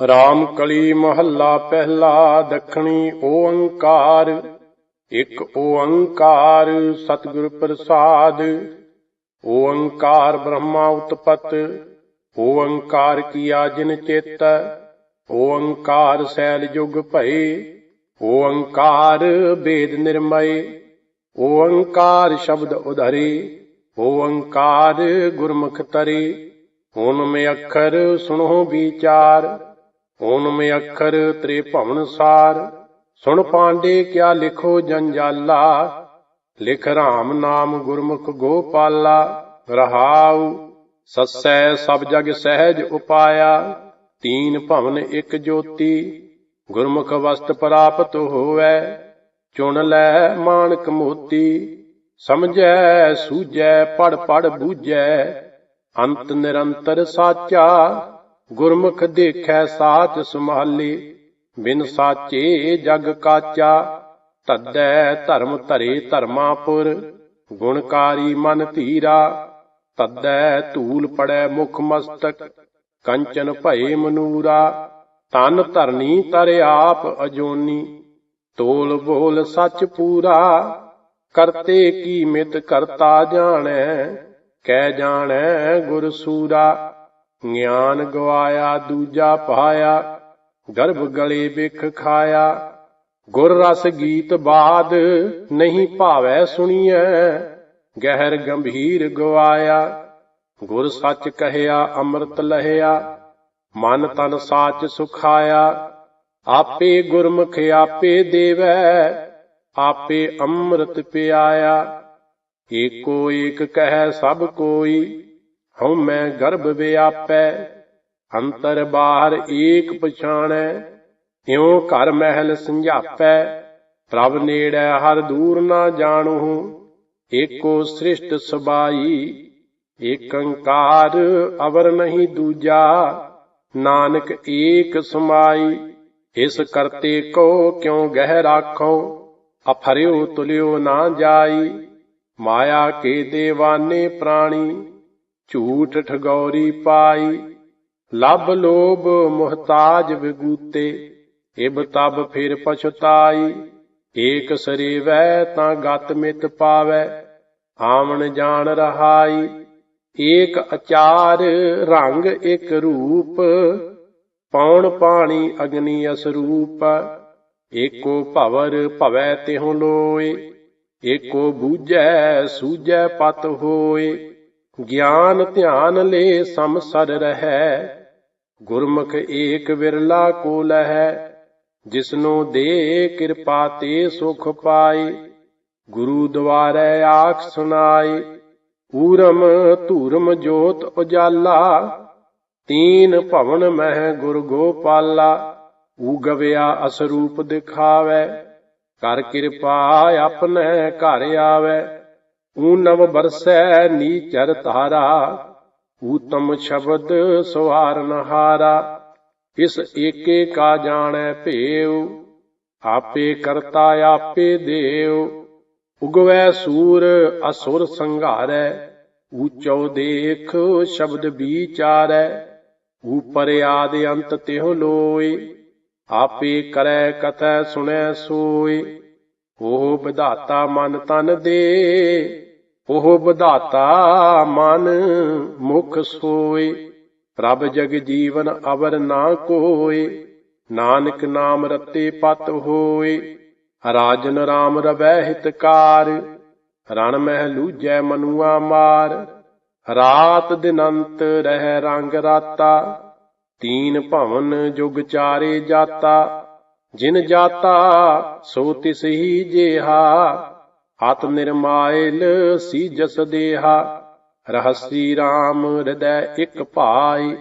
ਰਾਮ ਕਲੀ ਮਹੱਲਾ ਪਹਿਲਾ, ਦੱਖਣੀ ਓੰਕਾਰ। ਇੱਕ ਓੰਕਾਰ ਸਤਿਗੁਰ ਪ੍ਰਸਾਦ। ਓੰਕਾਰ ਬ੍ਰਹਮਾ ਉਤਪਤ। ਓੰਕਾਰ ਕੀਆ ਜਿਨ ਚੇਤ। ਓੰਕਾਰ ਸੈਲ ਜੁਗ ਭਏ। ਓੰਕਾਰ ਵੇਦ ਨਿਰਮਏ। ਓੰਕਾਰ ਸ਼ਬਦ ਉਧਰੇ। ਓੰਕਾਰ ਗੁਰਮੁਖ ਤਰੇ। ਓਨਮੇ ਅੱਖਰ ਸੁਣੋ ਵਿਚਾਰ। ਓਨਮੇ ਅੱਖਰ ਤ੍ਰੇ ਭਵਨ ਸਾਰ, ਸੁਣ ਪਾਂਡੇ ਕਿਆ ਲਿਖੋ ਜੰਜਾਲਾ? ਲਿਖ ਰਾਮ ਨਾਮ ਗੁਰਮੁਖ ਗੋਪਾਲਾ, ਰਹਾਉ, ਸਸੈ ਸਭ ਜਗ ਸਹਿਜ ਉਪਾਇਆ, ਤੀਨ ਭਵਨ ਇਕ ਜੋਤੀ, ਗੁਰਮੁਖ ਵਸਤ ਪ੍ਰਾਪਤ ਹੋਵੈ, ਚੁਣ ਲੈ ਮਾਨਕ ਮੋਤੀ, ਸਮਝੈ, ਸੂਝੈ ਪੜ ਪੜ ਬੂਝੈ, ਅੰਤ ਨਿਰੰਤਰ ਸਾਚਾ ਗੁਰਮੁਖ ਦੇਖੈ ਸਾਚ ਸੰਭਾਲੇ ਬਿਨ ਸਾਚੇ ਜਗ ਕਾਚਾ। ਤਦੈ ਧਰਮ ਧਰੇ ਧਰਮਾਪੁਰ ਗੁਣਕਾਰੀ ਮਨ ਧੀਰਾ। ਤੱਦੈ ਧੂਲ ਪੜੈ ਮੁਖ ਮਸਤਕ, ਕੰਚਨ ਭਏ ਮਨੂਰਾ। ਤਨ ਧਰਨੀ ਤਰ ਆਪ ਅਜੋਨੀ, ਤੋਲ ਬੋਲ ਸੱਚ ਪੂਰਾ। ਕਰਤੇ ਕੀ ਮਿਤ ਕਰਤਾ ਜਾਣੈ, ਕਹਿ ਜਾਣੈ ਗੁਰ ਸੂਰਾ। ਗਿਆਨ ਗਵਾਇਆ, ਦੂਜਾ ਪਹਾਇਆ ਗਰਭ ਗਲੇ ਬਿਖ ਖਾਇਆ। ਗੁਰ ਰਸ ਗੀਤ ਬਾਦ ਨਹੀਂ ਭਾਵੈ ਸੁਣੀਐ, ਗਹਿਰ ਗੰਭੀਰ ਗਵਾਇਆ। ਗੁਰ ਸੱਚ ਕਹਿਆ, ਅੰਮ੍ਰਿਤ ਲਹਿਆ, ਮਨ ਤਨ ਸਾਚ ਸੁਖਾਇਆ। ਆਪੇ ਗੁਰਮੁਖ ਆਪੇ ਦੇਵੈ, ਆਪੇ ਅੰਮ੍ਰਿਤ ਪਿਆਇਆ। ਏਕੋ ਏਕ ਕਹਿ ਸਭ ਕੋਈ ਹਉ ਮੈਂ ਗਰਭ ਵਿਆਪੈ, ਅੰਤਰ ਬਾਹਰ ਏਕ ਪਛਾਣੈ, ਇਉ ਘਰ ਮਹਿਲ ਸੰਝਾਪੈ, ਪ੍ਰਭ ਨੇੜੈ ਹਰ ਦੂਰ ਨਾ ਜਾਣੂ ਏਕੋ ਸ੍ਰਿਸ਼ਟ ਸਬਾਈ, ਏਕੰਕਾਰ ਅਵਰ ਨਹੀਂ ਦੂਜਾ, ਨਾਨਕ ਏਕ ਸਮਾਈ, ਇਸ ਕਰਤੇ ਕੋ ਕਿਉ ਗਹਿ ਰਾਖੋ ਅਫਰਿਓ ਤੁਲਿਓ ਨਾ ਜਾਈ, ਮਾਇਆ ਕੇ ਦੇਵਾਨੇ ਪ੍ਰਾਣੀ ਝੂਠ ਠਗੌਰੀ ਪਾਈ ਲੱਭ ਲੋਭ ਮੁਹਤਾਜ ਵਿਗੂਤੇ, ਇਬ ਤਬ ਫਿਰ ਪਛਤਾਈ, ਏਕ ਸਰੀਵੈ ਤਾਂ ਗਤ ਮਿਤ ਪਾਵੈ, ਆਵਣ ਜਾਣ ਰਹਾਈ, ਏਕ ਅਚਾਰ ਰੰਗ ਇਕ ਰੂਪ, ਪੌਣ ਪਾਣੀ ਅਗਨੀ ਅਸਰੂਪ, ਏਕੋ ਭਵਰ ਭਵੈ ਤਿਹੁ ਲੋਏ, ਏਕੋ ਬੂਝੈ ਸੂਝੈ ਪਤ ਹੋਏ। ਗਿਆਨ ਧਿਆਨ ਲੈ ਸਮਸਰ ਰਹੈ, ਗੁਰਮੁਖ ਏਕ ਵਿਰਲਾ ਕੋ ਲਹੈ, ਜਿਸਨੂੰ ਦੇ ਕਿਰਪਾ ਤੇ ਸੁਖ ਪਾਏ, ਗੁਰੂ ਦੁਆਰੈ ਆਖ ਸੁਣਾਏ, ਪੂਰਮ ਧੂਰਮ ਜੋਤ ਉਜਾਲਾ, ਤੀਨ ਭਵਨ ਮਹਿ ਗੁਰ ਗੋਪਾਲਾ ਊਗਵਿਆ ਅਸਰੂਪ ਦਿਖਾਵੈ, ਕਰ ਕਿਰਪਾ ਆਪਨੇ ਘਰ ਆਵੈ। ਊ ਨਵ ਬਰਸੈ ਨੀਚਰ ਤਾਰਾ ਊਤਮ ਸ਼ਬਦ ਸਵਾਰਨ ਹਾਰਾ। ਇਸ ਏਕੇ ਕਾ ਜਾਣੈ ਭੇਉ, ਆਪੇ ਕਰਤਾ ਆਪੇ ਦੇਉ। ਉਗਵੈ ਸੂਰ ਅਸੁਰ ਸੰਘਾਰੈ ਊਚੋ ਦੇਖ ਸ਼ਬਦ ਵਿਚਾਰੈ। ਊਪਰ ਆਦ ਅੰਤ ਤਿਹੁ ਲੋਏ ਆਪੇ ਕਰੈ ਕਥੈ ਸੁਣੈ ਸੋਏ ਉਹ ਵਿਧਾਤਾ ਮਨ ਤਨ ਦੇ ਉਹ ਵਿਧਾਤਾ ਮਨ ਮੁਖ ਸੋਏ। ਪ੍ਰਭ ਜਗ ਜੀਵਨ ਅਵਰ ਨਾ ਕੋਏ। ਨਾਨਕ ਨਾਮ ਰਤੇ ਪਤ ਹੋਏ। ਰਾਜਨ ਰਾਮ ਰਵੈ ਹਿਤਕਾਰ ਰਣ ਮਹਿ ਲੂਜੈ ਮਨੁਆ ਮਾਰ। ਰਾਤ ਦਿਨੰਤ ਰਹਿ ਰੰਗ ਰਾਤਾ। ਤੀਨ ਭਵਨ ਜੁਗ ਚਾਰੇ ਜਾਤਾ। ਜਿਨ ਜਾਤਾ ਸੋ ਤਿਸ ਹੀ ਜੇਹਾ। ਹਤ ਨਿਰਮਾਇਲ ਸੀ ਜਸ ਦੇਹਾ, ਰਹਸੀ RAM ਹਿਰਦੈ ਇਕ ਭਾਈ,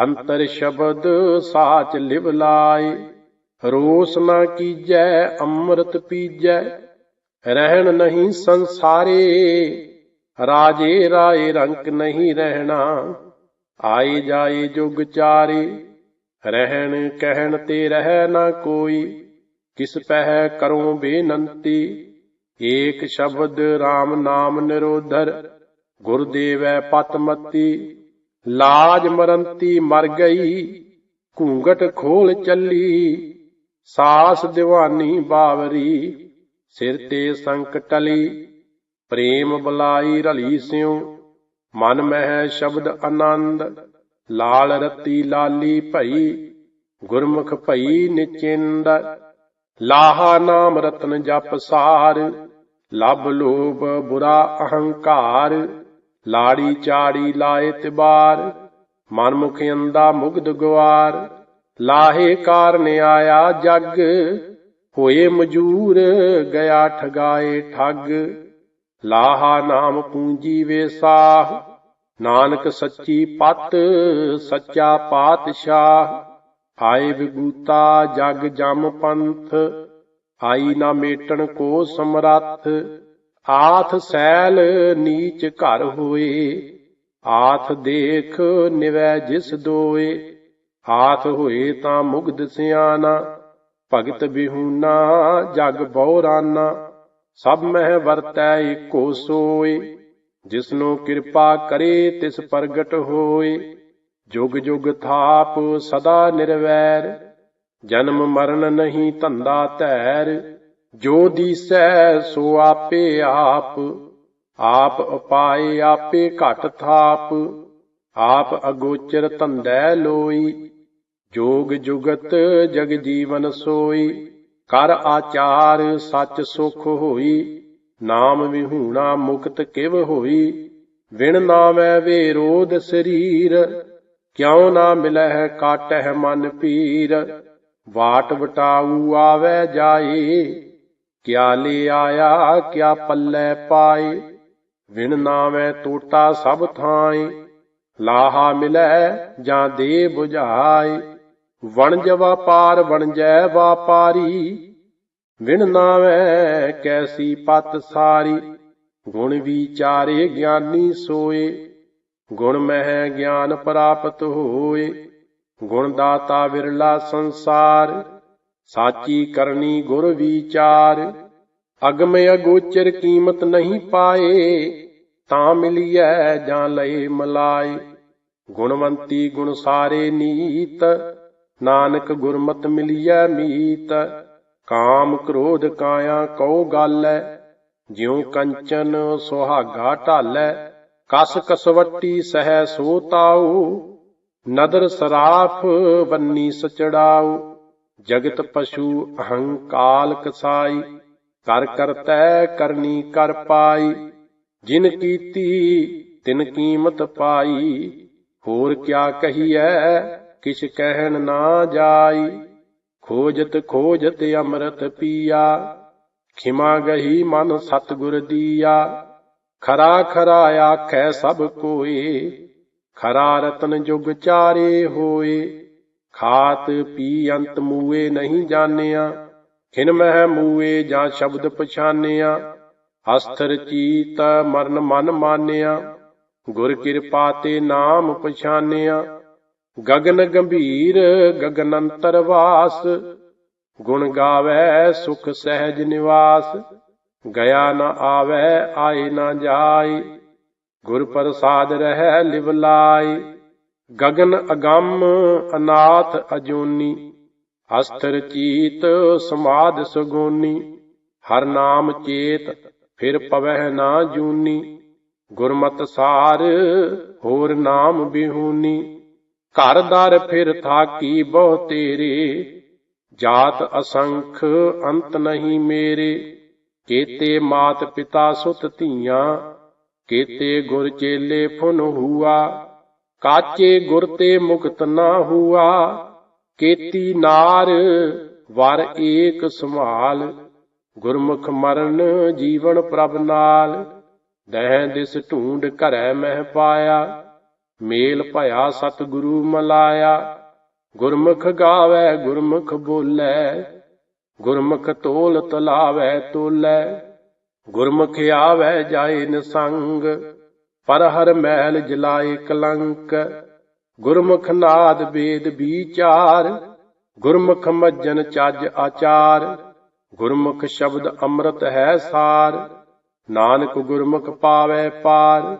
ਅੰਤਰ ਸ਼ਬਦ ਸਾਚ ਲਿਵ ਲਾਈ ਰੋਸ ਨਾ ਕੀਜੈ, ਅੰਮ੍ਰਿਤ ਪੀਜੈ, ਰਹਿਣ ਨਹੀਂ ਸੰਸਾਰੇ, ਰਾਜੇ ਰਾਏ ਰੰਕ ਨਹੀਂ ਰਹਿਣਾ, ਆਏ ਜਾਏ ਜੁਗ ਚਾਰੇ, ਰਹਿਣ ਕਹਿਣ ਤੇ ਰਹਿ ਨਾ ਕੋਈ, ਕਿਸ ਪਹਿ ਕਰੋ ਬੇਨੰਤੀ ਏਕ ਸ਼ਬਦ RAM ਨਾਮ ਨਿਰੋਧਰ, ਗੁਰਦੇਵੈ ਪਤਮਤੀ ਲਾਜ ਮਰੰਤੀ ਮਰ ਗਈ, ਘੂੰਗਟ ਖੋਲ ਚੱਲੀ, ਸਾਸ ਦੀਵਾਨੀ ਬਾਵਰੀ, ਸਿਰ ਤੇ ਸੰਕ ਟਲੀ, ਪ੍ਰੇਮ ਬਲਾਈ ਰਲੀ ਸਿਉ, ਮਨ ਮਹਿ ਸ਼ਬਦ ਆਨੰਦ, ਲਾਲ ਰਤੀ ਲਾਲੀ ਭਈ, ਗੁਰਮੁਖ ਭਈ ਨਿਚਿੰਦ, ਲਾਹਾ ਨਾਮ ਰਤਨ ਜਪ ਸਾਰ ਲਬ ਲੋਭ ਬੁਰਾ ਅਹੰਕਾਰ, ਲਾੜੀ ਚਾੜੀ ਲਾਏ ਤਿਬਾਰ ਮਨ ਮੁਖ ਅੰਦਾ ਮੁਗਧ ਗਵਾਰ ਲਾਹੇ ਕਾਰਨ ਆਇਆ ਜਗ, ਹੋਏ ਮਜੂਰ ਗਿਆ ਠਗਾਏ ਠੱਗ, ਲਾਹਾ ਨਾਮ ਪੂੰਜੀ ਵੇਸਾਹ ਨਾਨਕ ਸੱਚੀ ਪਤ, ਸੱਚਾ ਪਾਤਸ਼ਾਹ ਆਏ ਵਿਗੂਤਾ ਜਗ ਜਮ ਪੰਥ ਆਈ ਨਾ ਮੇਟਣ ਕੋ ਸਮਰੱਥ, ਆਥ ਸੈਲ ਨੀਚ ਘਰ ਹੋਏ, ਆਥ ਦੇਖ ਨਿਵੈ ਜਿਸ ਦੋਏ, ਆਥ ਹੋਏ ਤਾਂ ਮੁਗਧ ਸਿਆਣਾ, ਭਗਤ ਬਿਹੂਨਾ ਜਗ ਬਉਰਾਨਾ ਸਭ ਮਹਿ ਵਰਤੈ ਏਕੋ ਸੋਏ, ਜਿਸਨੂੰ ਕਿਰਪਾ ਕਰੇ ਤਿਸ ਪ੍ਰਗਟ ਹੋਏ, ਜੁਗ ਜੁਗ ਥਾਪ ਸਦਾ ਨਿਰਵੈਰ ਜਨਮ ਮਰਨ ਨਹੀਂ ਧੰਦਾ ਧੈਰ, ਜੋ ਦੀਸੈ ਸੋ ਆਪੇ ਆਪ। ਆਪ ਉਪਾਏ ਆਪੇ ਘਟ ਥਾਪ, ਆਪ ਅਗੋਚਰ ਧੰਦੈ ਲੋਈ। ਜੋਗ ਜੁਗਤ ਜਗ ਜੀਵਨ ਸੋਈ, ਕਰ ਆਚਾਰ ਸੱਚ ਸੁਖ ਹੋਈ। ਨਾਮ ਵਿਹੂਣਾ ਮੁਕਤ ਕਿਵ ਹੋਈ, ਵਿਣ ਨਾਮੈ ਵੇਰੋਧ ਸਰੀਰ, ਕਿਉ ਨਾ ਮਿਲਹਿ ਕਾਟਹਿ ਮਨ ਪੀਰ। ਵਾਟ ਵਟਾਊ ਆਵੈ ਜਾਏ ਕਿਆ ਲੈ ਆਇਆ, ਕਿਆ ਪੱਲੇ ਪਾਏ ਵਿਣ ਨਾਮੈ ਟੋਟਾ ਸਭ ਥਾਏ ਲਾਹਾ ਮਿਲੈ ਜਾਂ ਦੇ 부ਝਾਈ ਵਣਜ ਵਪਾਰ ਵਣਜੈ ਵਾਪਾਰੀ, ਵਿਣ ਨਾਵੈ ਕੈਸੀ ਪਤ ਸਾਰੀ, ਗੁਣ ਵਿਚਾਰੇ ਗਿਆਨੀ ਸੋਏ, ਗੁਣ ਮਹਿ ਗਿਆਨ ਪ੍ਰਾਪਤ ਹੋਏ। ਗੁਣ ਦਾਤਾ ਵਿਰਲਾ ਸੰਸਾਰ, ਸਾਚੀ ਕਰਨੀ ਗੁਰ ਵਿਚਾਰ। ਅਗਮ ਅਗੋਚਰ ਕੀਮਤ ਨਹੀਂ ਪਾਏ, ਤਾਂ ਮਿਲੀਐ ਜਾਂ ਲਏ ਮਲਾਈ ਗੁਣਵੰਤੀ ਗੁਣ ਸਾਰੇ ਨੀਤ, ਨਾਨਕ ਗੁਰਮਤ ਮਿਲੀਐ ਮੀਤ। ਕਾਮ ਕ੍ਰੋਧ ਕਾਇਆ ਕਉ ਗਾਲੈ, ਜਿਉ ਕੰਚਨ ਸੁਹਾਗਾ ਢਾਲੈ। ਕਸ ਕਸਵੱਟੀ ਸਹਿ ਸੋ ਤਾਉ ਨਦਰ ਸਰਾਫ ਬੰਨੀ ਸਚੜਾਉ, ਜਗਤ ਪਸ਼ੂ ਅਹੰਕਾਲ ਕਸਾਈ, ਕਰ ਕਰਤੈ ਕਰਨੀ ਕਰ ਪਾਈ, ਜਿਨ ਕੀਤੀ ਤਿਨ ਕੀਮਤ ਪਾਈ, ਹੋਰ ਕਿਆ ਕਹੀਐ, ਕਿਛ ਕਹਿਣ ਨਾ ਜਾਈ, ਖੋਜਤ ਖੋਜਤ ਅੰਮ੍ਰਿਤ ਪੀਆ, ਖਿਮਾ ਗਹੀ ਮਨ ਸਤਿਗੁਰ ਦੀਆ, ਖਰਾ ਖਰਾ ਆਖੈ ਸਭ ਕੋਏ ਖਰਾ ਰਤਨ ਜੁਗ ਚਾਰੇ ਹੋਏ, ਖਾਤ ਪੀ ਅੰਤ ਮੂਏ ਨਹੀਂ ਜਾਣਿਆ, ਖਿਨ ਮਹਿ ਮੂਏ ਜਾਂ ਸ਼ਬਦ ਪਛਾਨਿਆ ਅਸਥਰ ਚੀਤ ਮਰਨ ਮਨ ਮਾਨਿਆ, ਗੁਰ ਕਿਰਪਾ ਤੇ ਨਾਮ ਪਛਾਨਿਆ ਗਗਨ ਗੰਭੀਰ ਗਗਨ ਅੰਤਰ ਵਾਸ, ਗੁਣ ਗਾਵੇ ਸੁਖ ਸਹਿਜ ਨਿਵਾਸ, ਗਿਆ ਨਾ ਆਵੇ, ਆਏ ਨਾ ਜਾਏ ਗੁਰ ਪ੍ਰਸਾਦ ਰਹਿ ਲਿਵ ਲਾਈ ਗਗਨ ਅਗੰਮ ਅਨਾਥ ਅਜੂਨੀ, ਅਸਥਰ ਚੀਤ ਸਮਾਦ ਸੁਗੋਨੀ, ਹਰ ਨਾਮ ਚੇਤ ਫਿਰ ਪਵਹਿ ਨਾ ਜੂਨੀ, ਗੁਰਮਤ ਸਾਰ ਹੋਰ ਨਾਮ ਬਿਹੂਨੀ, ਘਰ ਦਰ ਫਿਰ ਥਾਕੀ ਬਹੁ ਤੇਰੇ, ਜਾਤ ਅਸੰਖ ਅੰਤ ਨਹੀਂ ਮੇਰੇ, ਕੇਤੇ ਮਾਤ ਪਿਤਾ ਸੁਤ ਧੀਆਂ ਕੇਤੇ ਗੁਰ ਚੇਲੇ ਫੁਨ ਹੁਆ, ਕਾਚੇ ਗੁਰ ਤੇ ਮੁਕਤ ਨਾ ਹੁਆ। ਕੇਤੀ ਨਾਰ, ਵਰ ਏਕ ਸੰਭਾਲ, ਗੁਰਮੁਖ ਮਰਨ ਜੀਵਨ ਪ੍ਰਭ ਨਾਲ। ਦਹਿ ਦਿਸ ਢੂੰਡ ਘਰੈ ਮਹਿ ਪਾਇਆ, ਮੇਲ ਭਇਆ ਸਤਿਗੁਰੂ ਮਲਾਇਆ। ਗੁਰਮੁਖ ਗਾਵੇ, ਗੁਰਮੁਖ ਬੋਲੇ, ਗੁਰਮੁਖ ਤੋਲ ਤਲਾਵੇ ਤੋਲੇ। ਗੁਰਮੁਖ ਆਵੇ ਜਾਏ ਨਿਸੰਗ ਪਰ ਹਰ ਮਹਿਲ ਜਲਾਏ ਕਲੰਕ। ਗੁਰਮੁਖ ਨਾਦ ਵੇਦ ਵਿਚਾਰ ਗੁਰਮੁਖ ਮੱਜਨ ਚੱਜ ਆਚਾਰ। ਗੁਰਮੁਖ ਸ਼ਬਦ ਅੰਮ੍ਰਿਤ ਹੈ ਸਾਰ, ਨਾਨਕ ਗੁਰਮੁਖ ਪਾਵੇ ਪਾਰ।